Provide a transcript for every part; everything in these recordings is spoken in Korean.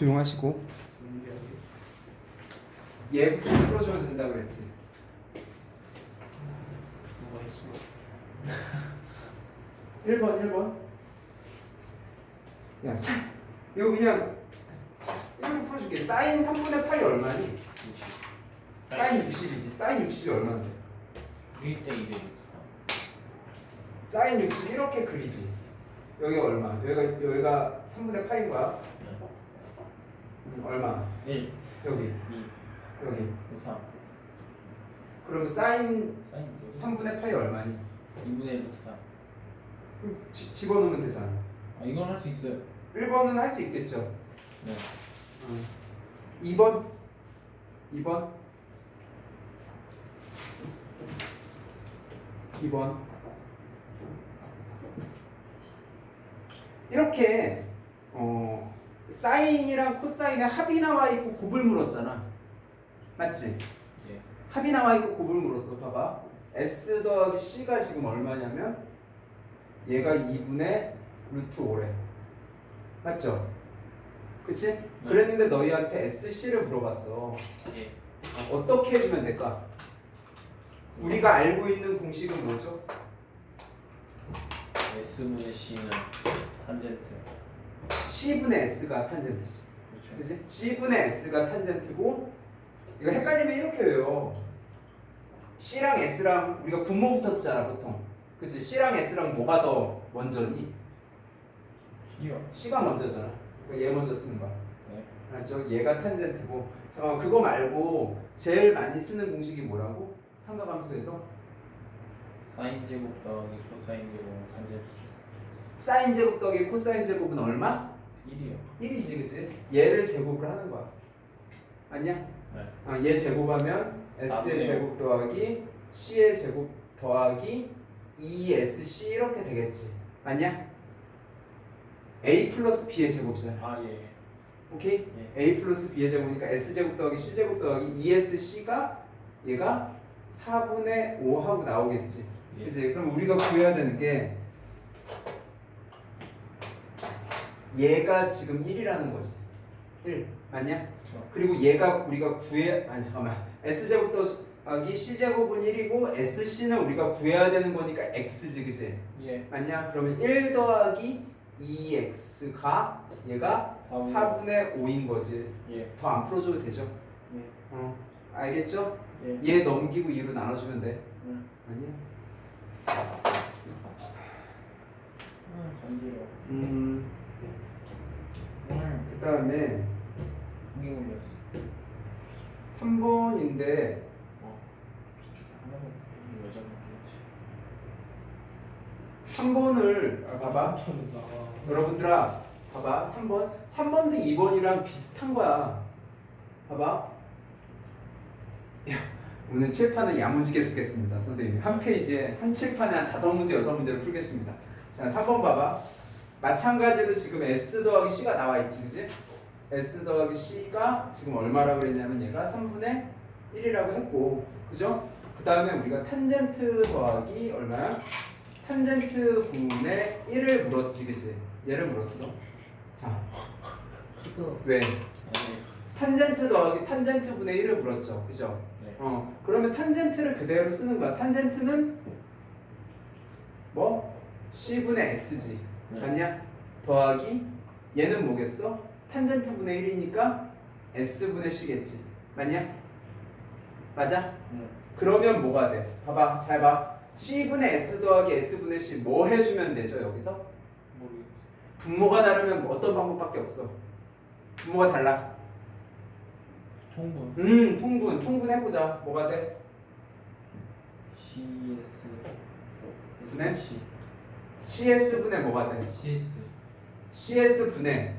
조용하시고. 얘부터 풀어주면 된다고 그랬지. 뭐가 있어? 1번 1번. 야 사, 이거 그냥 이렇게 풀어줄게. 사인 3분의 파이 얼마니? 사인 60이지. 사인 60이 얼마인데? 1대 2대 6 사인 60 이렇게 그리지. 여기가 얼마? 여기가 여기가 3분의 파인 거야? 음, 얼마? 1 여기. 2 여기. 5 3 그럼 사인 사인 3분의 파이 얼마니? 2분의 1 6 3 그럼 지, 집어넣으면 되잖아. 아 이건 할 수 있어요. 1번은 할 수 있겠죠? 네. 음. 2번? 2번? 2번? 이렇게 어 사인이랑 코사인의 합이 나와 있고 곱을 물었잖아 맞지? 예. 합이 나와 있고 곱을 물었어 봐봐 S 더하기 C가 지금 얼마냐면 얘가 2분의 루트 5래 맞죠? 그치? 그랬는데 너희한테 SC를 물어봤어 예. 어떻게 해주면 될까? 우리가 알고 있는 공식은 뭐죠? S분의 C는 탄젠트 C분의 S가 탄젠트지 그치? C분의 S가 탄젠트고 이거 헷갈리면 이렇게 외워 C랑 S랑 우리가 분모부터 쓰잖아 보통 그치? C랑 S랑 뭐가 더 먼저니? C요 C가 먼저잖아 그러니까 얘 먼저 쓰는 거야 네 알았죠? 얘가 탄젠트고 잠깐만 그거 말고 제일 많이 쓰는 공식이 뭐라고? 삼각함수에서 사인 제곱 더하기 코사인 제곱은 탄젠트 사인 제곱 더하기 코사인 제곱은 얼마? 1이요 1이지 그치? 얘를 제곱을 하는 거야 아니야? 네. 어, 얘 제곱하면 S의. 제곱 더하기 C의 제곱 더하기 2SC 이렇게 되겠지 맞냐? A 플러스 B의 제곱이잖아 아 예 오케이? 예. A 플러스 B의 제곱이니까 S 제곱 더하기 C 제곱 더하기 2SC가 얘가 4분의 5 하고 나오겠지 예. 그치? 그럼 우리가 구해야 되는 게 얘가 지금 1이라는 거지 1 맞냐? 그리고 얘가 우리가 구해 아니 잠깐만 S 제곱 더하기 C 제곱은 1이고 SC는 우리가 구해야 되는 거니까 X지 그치? 예 맞냐? 그러면 1 더하기 2X가 얘가 4분의 4분의 5인 거지 예 더 안 풀어줘도 되죠? 예. 어 알겠죠? 예. 얘 넘기고 2로 나눠주면 돼 음. 아니야? 음, 간지러워 음음 그 다음에 공이 걸렸어. 3번인데 어 하나만 여자가 그렇지. 3번을 아, 봐봐. 여러분들아 봐봐. 3번. 3번도 2번이랑 비슷한 거야. 봐봐. 야, 오늘 칠판을 야무지게 쓰겠습니다 선생님. 한 페이지에 한 칠판에 한 다섯 문제 여섯 문제를 풀겠습니다. 자 3번 봐봐 마찬가지로 지금 S 더하기 C가 나와 있지 그지? S 더하기 C가 지금 얼마라고 그랬냐면 얘가 3분의 1이라고 했고 그죠? 그 다음에 우리가 탄젠트 더하기 얼마야? 탄젠트 분의 1을 물었지 그지? 얘를 물었어 자 왜? 탄젠트 더하기 탄젠트 분의 1을 물었죠 그죠? 네어 그러면 탄젠트를 그대로 쓰는 거야 탄젠트는 뭐? C분의 S지 네. 맞냐? 더하기 얘는 뭐겠어? 탄젠트 분의 1이니까 S분의 C겠지 맞냐? 맞아? 네. 그러면 뭐가 돼? 봐봐 잘 봐. C분의 S 더하기 S분의 C 뭐 해주면 되죠 여기서? 모르겠어 분모가 다르면 어떤 방법밖에 없어. 분모가 달라. 통분 음 통분 통분 해보자. 뭐가 돼? CS 네? SC CS 분의 뭐가 돼? CS CS 분의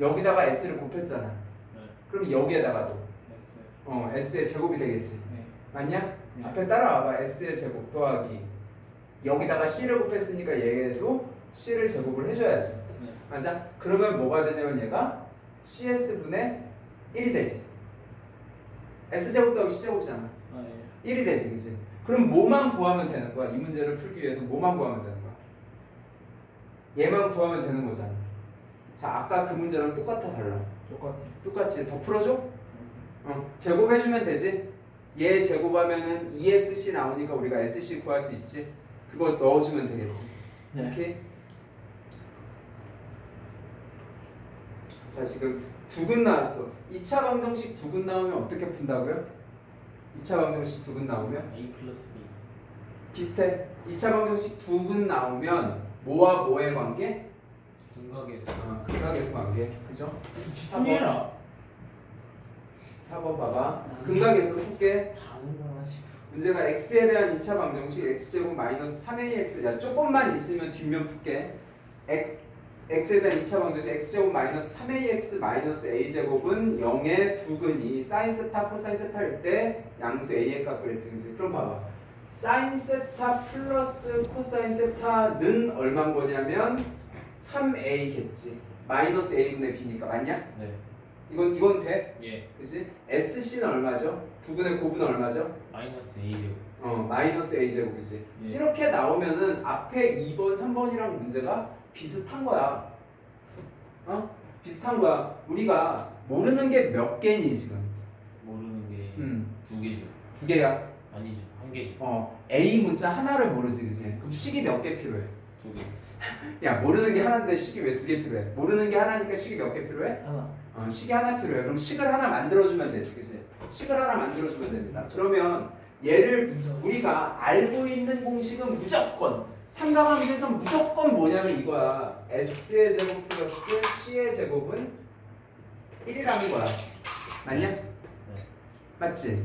여기다가 S를 곱했잖아. 네 그럼 여기에다가도 S 어 S의 제곱이 되겠지. 네 맞냐? 네. 앞에 따라와봐. S의 제곱 더하기 여기다가 C를 곱했으니까 얘도 C를 제곱을 해줘야지. 네. 맞아? 그러면 뭐가 되냐면 얘가 CS분의 1이 되지. S제곱 더하기 C제곱이잖아. 아 예. 1이 되지, 그지? 그럼 뭐만 구하면 되는 거야? 이 문제를 풀기 위해서 뭐만 구하면 되는 거야? 얘만 구하면 되는 거잖아. 자 아까 그 문제랑 똑같아 달라 똑같아. 똑같지 더 풀어줘? 어 제곱해주면 되지 얘 제곱하면은 ESC 나오니까 우리가 SC 구할 수 있지 그거 넣어주면 되겠지 네. 오케이 자 지금 두근 나왔어 2차 방정식 두근 나오면 어떻게 푼다고요? 2차 방정식 두근 나오면 A 플러스 B. 비슷해 2차 방정식 두근 나오면 뭐와 뭐의 관계? 분각에서. 어, 극각에서 관계 그죠? 집중해라. 4번 봐봐 극각에서 풀게 다른 거 하나씩. 문제가 x에 대한 2차 방정식 x제곱 마이너스 3ax 야 조금만 있으면 뒷면 풀게 x, x에 대한 2차 방정식 x제곱 마이너스 3ax 마이너스 a제곱은 0의 두근이 사인 세타 코사인 세타일 때 양수 a의 값 그랬지? 그럼 봐봐 사인 세타 플러스 코사인 세타는 얼마인 거냐면 3a겠지 마이너스 a분의 b니까 맞냐? 네. 이건 이건 돼? 예. 그치? SC는 얼마죠? 두근의 곱은 얼마죠? 마이너스 A 제곱. 어 마이너스 a 제곱이지 예. 이렇게 나오면은 앞에 2번 3번이랑 문제가 비슷한 거야 어 비슷한 거야 우리가 모르는 게 몇 개니 지금 모르는 게 두 음두 개죠. 개야 아니죠. 개죠. 어 a 문자 하나를 모르지 그지 그럼 식이 몇 개 필요해 두 개. 야 모르는 게 하나인데 식이 왜 두 개 필요해 모르는 게 하나니까 식이 몇 개 필요해 하나. 어, 식이 하나 필요해. 그럼 식을 하나 만들어주면 되지, 그치? 식을 하나 만들어주면 됩니다. 그러면 얘를 우리가 알고 있는 공식은 무조건 삼각함수에서 무조건 뭐냐면 이거야. s의 제곱 플러스 c의 제곱은 1이라는 거야. 맞냐? 네. 맞지?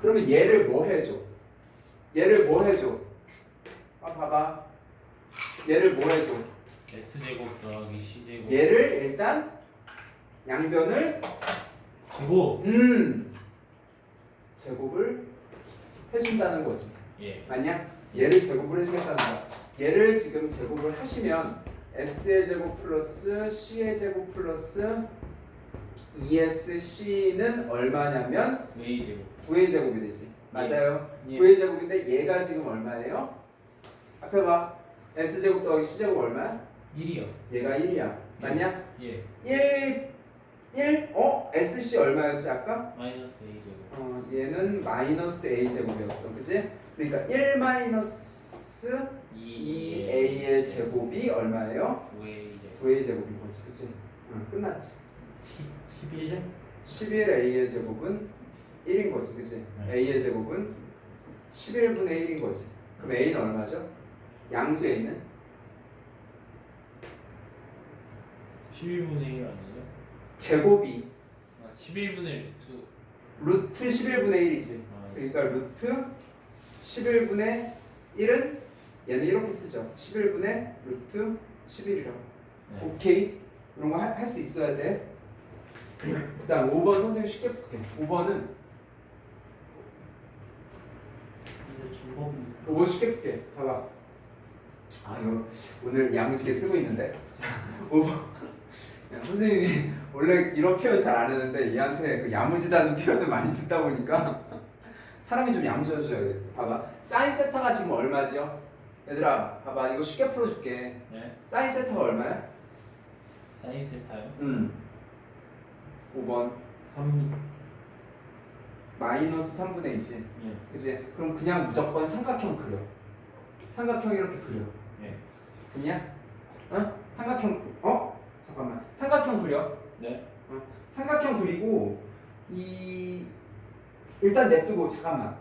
그러면 얘를 뭐 해줘? 얘를 뭐 해줘? 아 봐봐. 얘를 뭐 해줘? S 제곱 더하기 C 제곱. 얘를 일단 양변을 제곱. 음 제곱을 해준다는 거지 예. 맞냐? 얘를 제곱을 해주겠다는 거야 얘를 지금 제곱을 하시면 s의 제곱 플러스 c의 제곱 플러스 ESC는 얼마냐면 9A 제곱. 9의 제곱이 되지 맞아요 예. 9의 제곱인데 얘가 지금 얼마예요? 앞에 봐 s 제곱 더하기 c 제곱 얼마야? 1이요. 얘가 1이야 맞냐? 예. 1 1 어? SC 얼마였지 아까? 마이너스 A 제곱. 어, 얘는 마이너스 a 제곱이었어, 그지? 그러니까 1 마이너스 2a의 제곱이 얼마예요? 9A 제곱. 9a 제곱인 거지, 그지? 응, 끝났지. 11. 그지? 11a의 제곱은 1인 거지, 그지? 네. a의 제곱은 11분의 1인 거지. 그럼 a는 얼마죠? 양수 a는 11분의 1 아니죠? 제곱이 아, 11분의 1. 루트 11분의 1이지. 아, 예. 그러니까 루트 11분의 1은 얘는 이렇게 쓰죠. 11분의 루트 11이라고. 네. 오케이. 이런 거 할 수 있어야 돼. 그다음 5번 선생님 쉽게 풀게. 5번은 근데 정법은 5번 쉽게 풀게. 봐봐. 아 이거 오늘 야무지게 쓰고 있는데. 자 5번. 야, 선생님이 원래 이런 표현 잘안 하는데 얘한테 그 야무지다는 표현을 많이 듣다 보니까 사람이 좀 야무져져야겠어. 봐봐. 사인 세타가 지금 얼마지요? 얘들아, 봐봐. 이거 쉽게 풀어줄게. 네. 사인 세타가 얼마야? 사인 세타요? 음. 5번. 3. 마이너스 3분의 2지. 예. 그지? 그럼 그냥 무조건 삼각형 그려. 삼각형 이렇게 그려. 예. 그냥? 어? 삼각형, 어? 잠깐만. 삼각형 그려. 네. 삼각형 그리고 이 일단 냅두고 잠깐만.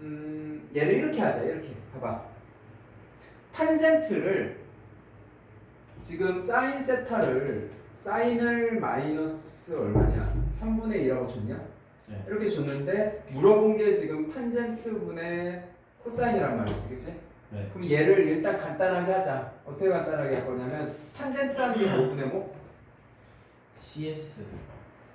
음 얘를 이렇게 하자. 이렇게 봐봐. 탄젠트를 지금 사인 세타를 사인을 마이너스 얼마냐? 3분의 2라고 줬냐? 네. 이렇게 줬는데 물어본 게 지금 탄젠트 분의 코사인이란 말이지, 그치? 네. 그럼 얘를 일단 간단하게 하자. 어떻게 간단하게 할 거냐면 탄젠트라는 게 뭐분의 뭐? CS.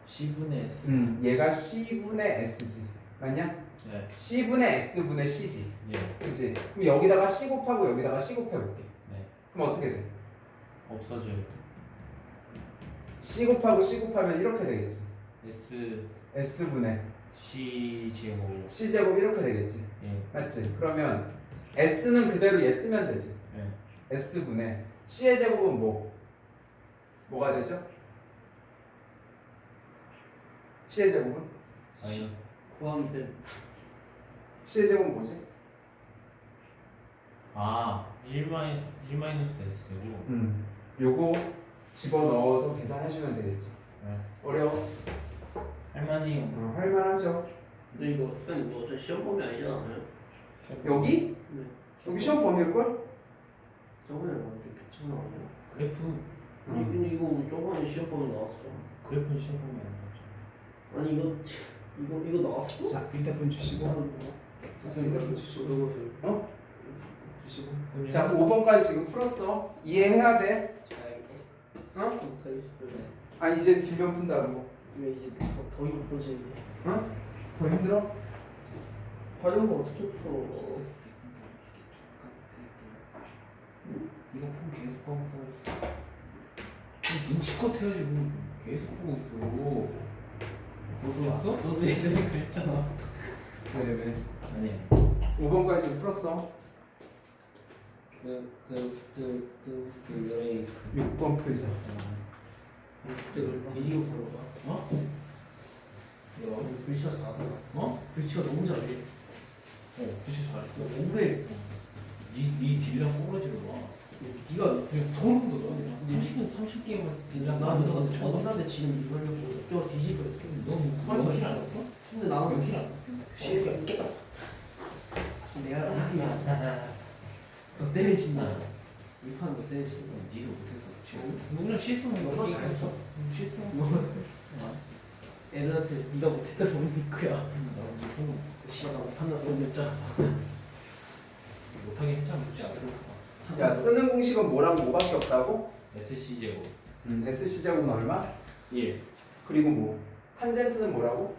C분의 S. 음, 얘가 C분의 S지. 맞냐? 네. C분의 S분의 C지. 예. 그치? 그럼 여기다가 C 곱하고 여기다가 C 곱해볼게. 네. 그럼 어떻게 돼? 없어져요. C 곱하고 C 곱하면 이렇게 되겠지. S S분의 C 제곱. C 제곱 이렇게 되겠지. 예. 맞지? 그러면 S는 그대로 얘 쓰면 되지. 예. S분의 C의 제곱은 뭐? 뭐가 되죠? C의 제곱은? 마이너스 구하면 돼. C의 제곱은 뭐지? 아 1 마이 1 마이너스 S 제곱 음. 요거 집어넣어서 계산해 주면 되겠지 네. 어려워? 할머니 어, 할만하죠 근데 이거 선생님 이거 어차피 시험 범위 아니잖아 요. 여기? 네. 여기 시험 범위일걸? 저번에 완전 괜찮아. 그래프 아니 근데 이거 저번에 시험 범위 나왔었잖아. 그래프는 시험 보면 안 아니 이거 이거 이거 나왔어? 자 일단분 주시고 자 일단분 주시고 어? 주시고 자 5번까지 지금 풀었어 이해해야 돼 어? 못하겠어요. 아 이제 뒷면 푼다고 왜 이제 더, 더 힘들어지는데? 어? 더 힘들어? 활용을 어떻게 풀어? 이거 폰 계속 하면서 눈치껏 해야지 뭐 계속 보고 있어 뭐 들었어? 너도 예전에 그랬잖아. 네네 아니 5번까지 지금 풀었어 그 그 그그 여행 6번 풀자 그때 너 뒤지고 들어가. 어? 너 글씨가 잘하잖아. 어? 글씨가 너무 잘해. 어 잘했어 너 오래. 니니 딜량 꼬라지를 봐 네가 그냥 소름 돋아 그냥 30분 30게임을 딜량 나도 너 저번에 지금 이걸로 뼈 뒤집어. 너몇킬 알았어? 근데 나는 몇킬 알았어? 시에가 있겠다. 내가 라이팅이야. 너 때리신다. 이판 너 때리신다. 니도 못했어 누구랑 실수는 너가 잘했어. 실수 애들한테 네가 못했다 보는 니크야. 나 무슨 씨가 나 못한다 너무 냈잖아. 못하게 했잖아 그치 야 쓰는 공식은 뭐랑 뭐밖에 없다고? SC 제곱 음, SC 제곱은 얼마? 1 그리고 뭐 탄젠트는 뭐라고?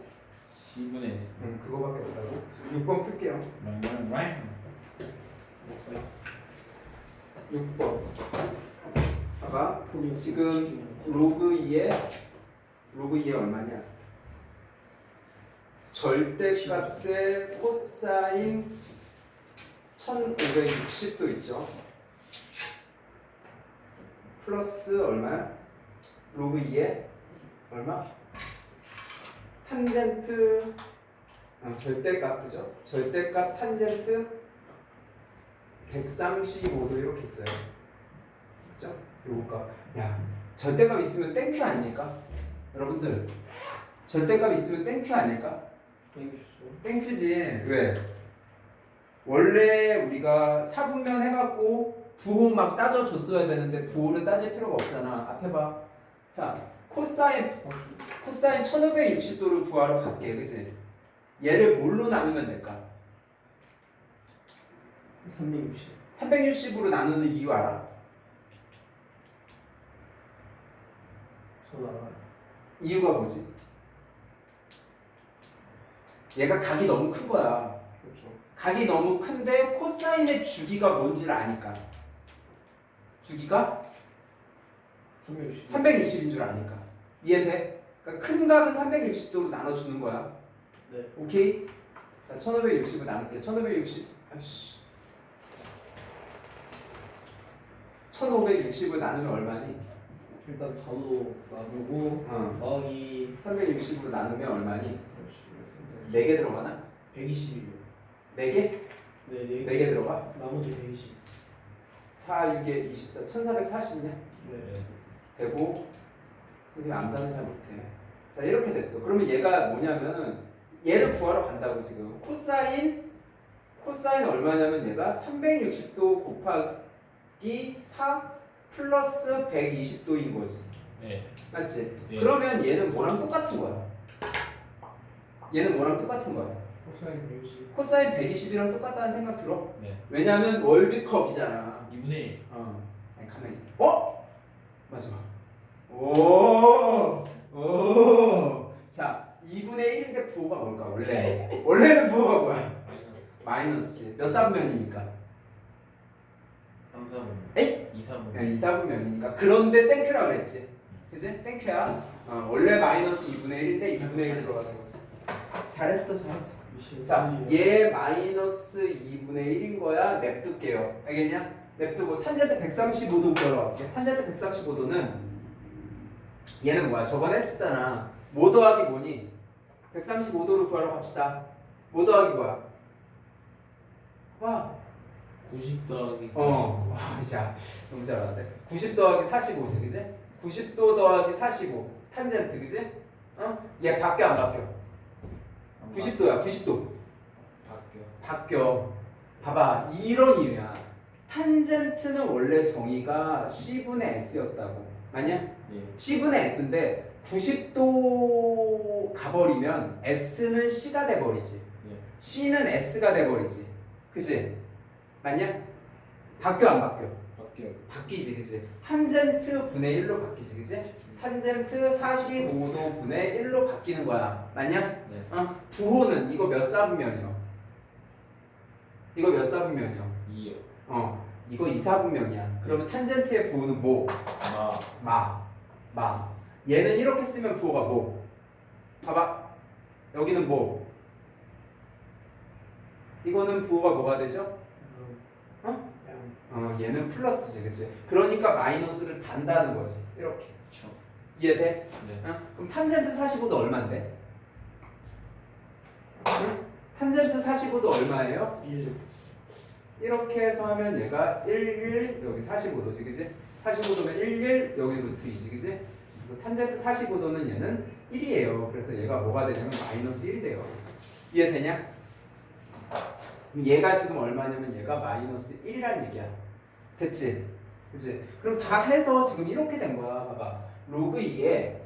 C분의 S 음, 그거밖에 없다고 6번 풀게요 랑랑랑 6번 봐봐 지금 로그 2에 로그 2에 얼마냐? 절대값의 코사인 1560도 있죠. 플러스 얼마야? 로그 2에 얼마? 탄젠트 아, 절대값 그죠? 절대값 탄젠트 135도 이렇게 써요. 그죠? 요거 야 절대값 있으면 땡큐 아닙니까? 여러분들 절대값 있으면 땡큐 아닐까? 땡큐지 왜? 원래 우리가 사분면 해갖고 부호 막 따져줬어야 되는데 부호를 따질 필요가 없잖아 앞에 봐자 코사인 코사인 1560도를 구하러 갈게 그지? 얘를 뭘로 나누면 될까? 360. 360으로 나누는 이유 알아? 전 알아요. 이유가 뭐지? 얘가 각이 너무 큰 거야 그렇죠. 각이 너무 큰데 코사인의 주기가 뭔지를 아니까 주기가 360. 360인 줄 아니까 이해돼? 그러니까 큰 각은 360도로 나눠주는 거야 네. 오케이? 자 1560을 나눌게 1560 아이씨 1560을 나누면 얼마니? 일단 바로 나누고 어 더하기 360으로 나누면 얼마니? 4개 들어가나? 120이요. 4개? 네, 네. 4개 들어가? 나머지 120. 4, 6에 24, 1440이냐? 네. 되고 선생님 암산을 잘 못해 자 이렇게 됐어 그러면 얘가 뭐냐면 얘를 구하러 간다고 지금 코사인 코사인 얼마냐면 얘가 360도 곱하기 4 플러스 120도인 거지 네 맞지? 네. 그러면 얘는 뭐랑 똑같은 거야 얘는 뭐랑 똑같은 거야 코사인 120. 코사인 120이랑 똑같다는 생각 들어? 네. 왜냐면 월드컵이잖아 2분의 1 어, 아니 가만 있어. 어? 마지막. 오, 오. 자, 2분의 1인데 부호가 뭘까 원래? 원래는 부호가 뭐야? 마이너스 마이너스지. 몇 사분면이니까? 3, 4분 에이! 2, 3분 그냥 2 사분 면이니까. 그런데 땡큐라 그랬지. 그지? 땡큐야. 어, 원래 마이너스 2분의 1인데 2분의 1 들어가는 거지. 잘했어, 잘했어. 자, 얘 마이너스 2분의 1인 거야. 냅둘게요. 알겠냐? 냅두고 탄젠트 135도 구하러 갈게. 탄젠트 135도는 얘는 뭐야? 저번에 했었잖아. 뭐 더하기 뭐니? 135도로 구하러 갑시다. 뭐 더하기 뭐야? 와, 90 더하기 40 어, 와, 야, 너무 잘하는데. 90 더하기 45지, 그지? 90도 더하기 45. 탄젠트, 그지? 어? 얘 바뀌어, 안 바뀌어? 90도야, 90도. 바뀌어 바뀌어. 봐봐, 이런 이유야. 탄젠트는 원래 정의가 C분의 S였다고. 맞냐? 예 C분의 S인데 90도 가버리면 S는 C가 돼버리지. 예. C는 S가 돼버리지. 그지? 맞냐? 바뀌어 안 바뀌어? 바뀌어 바뀌지 그지? 탄젠트 분의 1로 바뀌지 그지? 탄젠트 45도 분의 1로 바뀌는 거야. 맞냐? 네 어? 부호는 이거 몇 사분면이요? 이거 몇 사분면이요? 2요 어, 이거 2 사분면이야. 그러면 탄젠트의 부호는 뭐? 마 마. 마. 얘는 이렇게 쓰면 부호가 뭐? 봐봐. 여기는 뭐? 이거는 부호가 뭐가 되죠? 어? 어, 얘는 플러스지, 그치? 그러니까 마이너스를 단다는 거지. 이렇게. 그쵸 이해돼? 네 어? 그럼 탄젠트 45도 얼마인데? 응? 탄젠트 45도 얼마예요? 1 이렇게 해서 하면 얘가 1, 1, 여기 45도지, 그지? 45도면 1, 1, 여기 루트 2지, 그지? 그래서 탄젠트 45도는 얘는 1이에요. 그래서 얘가 뭐가 되냐면 마이너스 1이 돼요. 이해되냐? 그럼 얘가 지금 얼마냐면 얘가 마이너스 1이란 얘기야. 됐지? 그지? 그럼 다 해서 지금 이렇게 된 거야. 봐봐. 로그 2에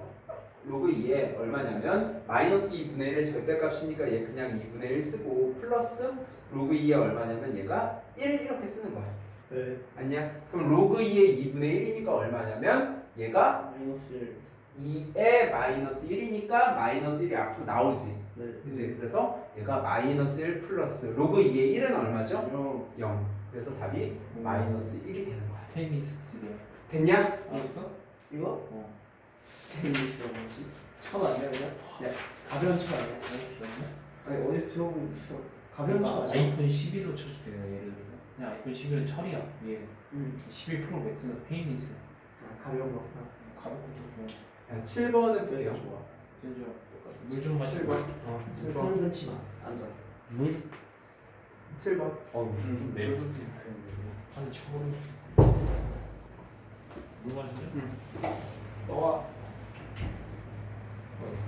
로그 2에 얼마냐면 마이너스 2분의 1의 절대값이니까 얘 그냥 2분의 1 쓰고 플러스 로그 2에 얼마냐면 얘가 1 이렇게 쓰는 거야. 네 아니야? 그럼 로그 2의 2분의 1이니까 얼마냐면 얘가 마이너스 2에 마이너스 1이니까 마이너스 1이 앞으로 나오지. 1 네. 그지? 그래서 얘가 마이너스 1 플러스 로그 2의 1은 얼마죠? 0 0. 그래서 답이 마이너스 1이 되는 거야. 테니스요 됐냐? 알았어? 이거? 어 재밌어 뭐지? 천 아니야 그냥? 야 가벼운 천 아니야? 아니 어디서 들어본 적 있어 가벼운 천 그러니까 아니야? 아이폰 11로 쳐줄게요 예를 들어 그냥 아이폰 11은 철이야 위에 응11 프로 맥스는 스테인리스 아, 가벼운 거구나 가볍고 좀 좋아 자, 7번은 그래서 볼게요. 좋아 진짜 물좀 마시고 7번. 어, 7번. 편전 치마 앉아 물 7번. 어, 좀 내려줬으면 좋겠는데 아니 쳐버려 물 마실래? 너와